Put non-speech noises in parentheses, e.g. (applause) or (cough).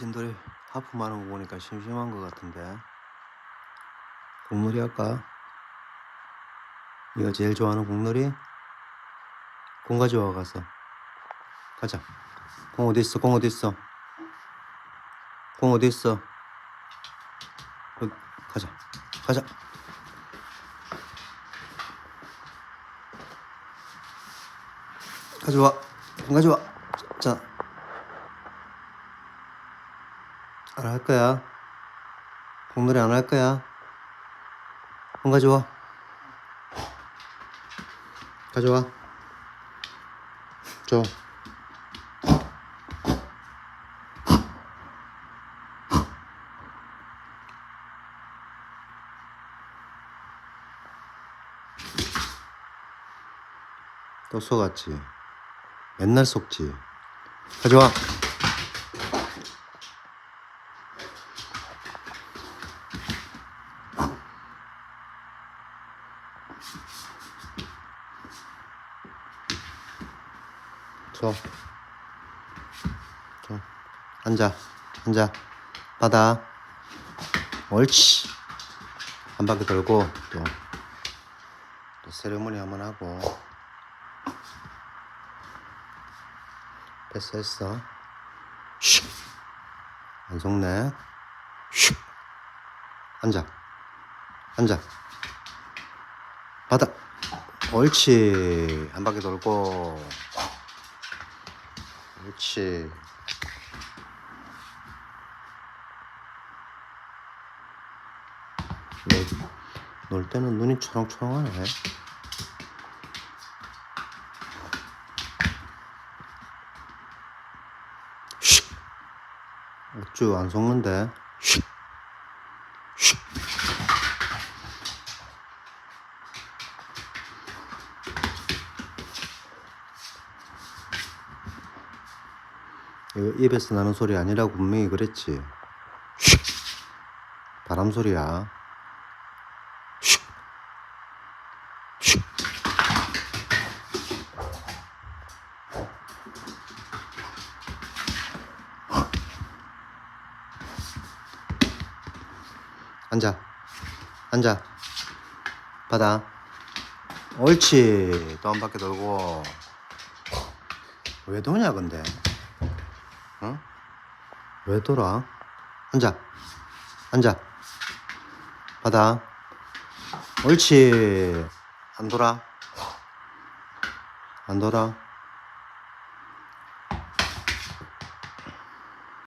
진돌이 하품하는 거 보니까 심심한 것 같은데. 국놀이 할까? 네가 제일 좋아하는 국놀이? 공 가져와 가서. 가자. 공 어디 있어? 공 어디 있어? 공 어디 있어? 가자. 가자. 가져와 공 가져와 자 안할 거야. 공놀이 안 할 거야. 공 가져와. 가져와. 줘. 또 속았지. 맨날 속지. 가져와. 줘. 줘. 앉아. 앉아. 받아. 옳지. 한 바퀴 돌고 또, 또 세레모니 한번 하고. 패스했어. 슉. 안 속네. 슉. 앉아. 앉아. 받아. 옳지. 한 바퀴 돌고. 그렇지. 놀, 놀 때는 눈이 초롱초롱하네. 슉. 어쭈 안 속는데. 슉. 슉. 이거 입에서 나는 소리 아니라고 분명히 그랬지. 슉. (laughs) 바람 소리야. 앉아. 앉아. 받아. 옳지. 또 한 바퀴 돌고. 왜 도냐, 근데? 어? 왜 돌아? 앉아. 앉아. 받아. 옳지. 안 돌아. 안 돌아.